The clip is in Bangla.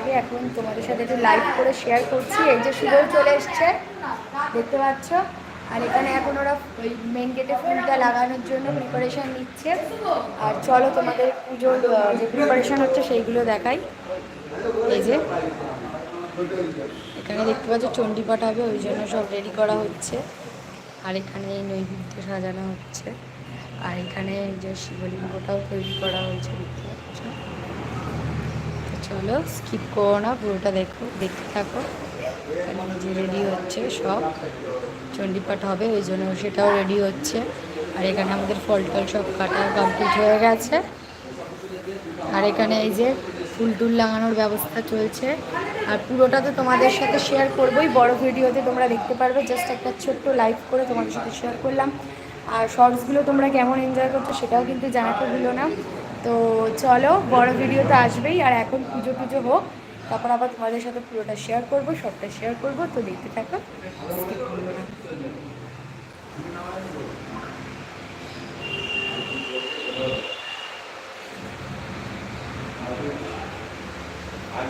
আগে এখন তোমাদের সাথে একটু লাইভ করে শেয়ার করছি। এই যে শুভ চলে এসছে, দেখতে পাচ্ছ? আর এখানে এখন ওরা ওই মেন গেটে ফুলটা লাগানোর জন্য প্রিপারেশন নিচ্ছে। আর চলো তোমাদের পুজোর যে প্রিপারেশন হচ্ছে সেইগুলো দেখাই। এই যে, এখানে দেখতে পাচ্ছ চণ্ডীপাঠ হবে, ওই জন্য সব রেডি করা হচ্ছে। আর এখানে এই নৈবেদ্য সাজানো হচ্ছে। আর এখানে যে শিবলিঙ্গটাও তৈরি করা হয়েছে, দেখতে পাচ্ছ? চলো স্কিপ করো না, পুরোটা দেখো, দেখতে থাকো। যে রেডি হচ্ছে সব। চণ্ডীপাঠ হবে, ওই জন্য সেটাও রেডি হচ্ছে। আর এখানে আমাদের ফল টল সব কাটা কমপ্লিট হয়ে গেছে। আর এখানে এই যে ফুল টুল লাগানোর ব্যবস্থা চলছে। আর পুরোটা তো তোমাদের সাথে শেয়ার করবোই। বড় ভিডিওতে তোমরা দেখতে পারবে। জাস্ট একটা ছোট্ট লাইভ করে তোমাদের সাথে শেয়ার করলাম। আর শর্টসগুলো তোমরা কেমন এনজয় করছ সেটাও কিন্তু জানাতে ভুলো না। তো চলো, বড় ভিডিও তো আসবেই, আর এখন পুজো টুজো হোক, তারপর আবার তোমাদের সাথে পুরোটা শেয়ার করব, সবটা শেয়ার করব, তো দেখতে থাকো